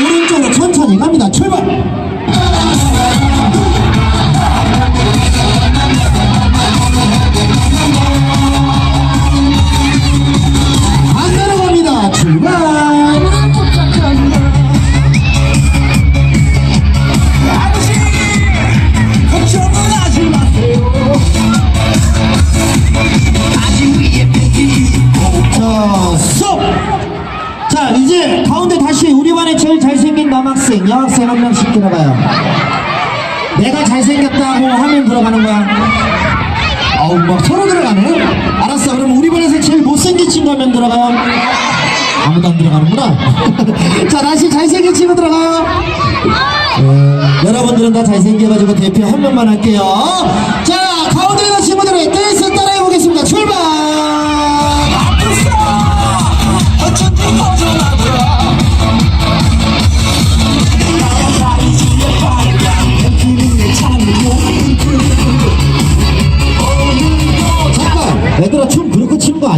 오른쪽으로 천천히 갑니다. 출발! 남학생, 여학생 한 명씩 들어가요. 내가 잘생겼다고 하면 들어가는 거야. 아우, 막 서로 들어가네? 알았어. 그럼 우리 반에서 제일 못생긴 친구 하면 들어가요. 아무도 안 들어가는구나. 자, 다시 잘생긴 친구 들어가요. 네, 여러분들은 다 잘생겨가지고 대표 한 명만 할게요. 자, 가운데 있는 친구들의 댄스 따라해보겠습니다. 출발!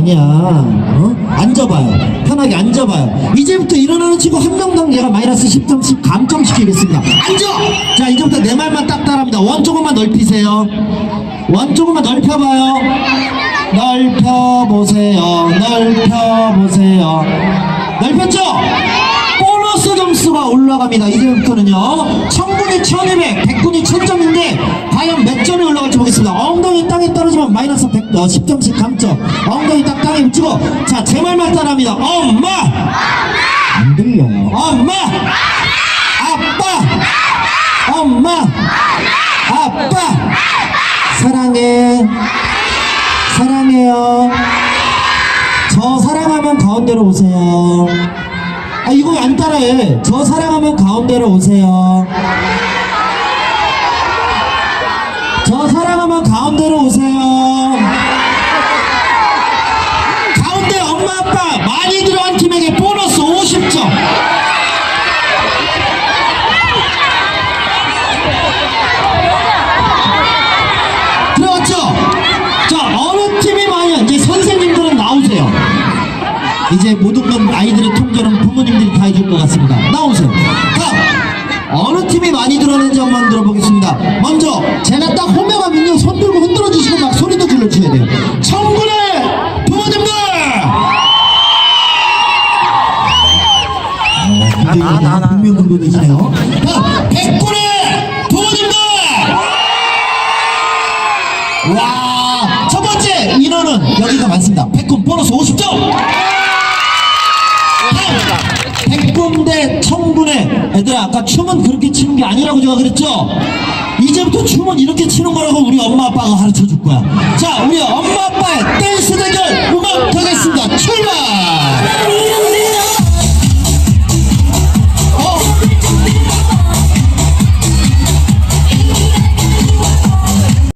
아니야. 어? 앉아봐요. 편하게 앉아봐요. 이제부터 일어나는 친구 한 명당 얘가 마이너스 10점씩 감점시키겠습니다. 앉아! 자 이제부터 내 말만 딱 따라합니다. 원 조금만 넓히세요. 원 조금만 넓혀봐요. 넓혀보세요. 넓혀보세요. 넓혔죠? 올라갑니다. 이제부터는요. 청군이 1200, 백군이 1000점인데 과연 몇 점이 올라갈지 보겠습니다. 엉덩이 땅에 떨어지면 마이너스 100, 어, 10점씩 감점. 엉덩이 딱 땅에 붙이고 자, 제 말만 따라합니다. 엄마! 안 들려. 엄마! 아빠! 엄마! 아빠! 사랑해. 사랑해요. 저 사랑하면 가운데로 오세요. 아 이거 왜안 따라해? 저 사랑하면 가운데로 오세요. 저 사랑하면 가운데로 오세요. 가운데 엄마 아빠 많이 들어간 팀에게 보너스 50점. 들어갔죠? 자 어느 팀이 많이 이제 선생님들은 나오세요. 이제 모든 건 아이들의 통제는 부모님들이 다 해줄 것 같습니다. 나오세요. 다음 어느 팀이 많이 들어가는지 한번 들어보겠습니다. 먼저 제가 딱 호명하면요 손 들고 흔들어 주시고 막 소리도 질러 주셔야 돼요. 청군의 부모님들. 어, 분명분도 되시네요. 자, 백군의 부모님들. 와, 애들아 아까 춤은 그렇게 치는 게 아니라고 제가 그랬죠? 이제부터 춤은 이렇게 치는 거라고 우리 엄마 아빠가 가르쳐 줄 거야. 자, 우리 엄마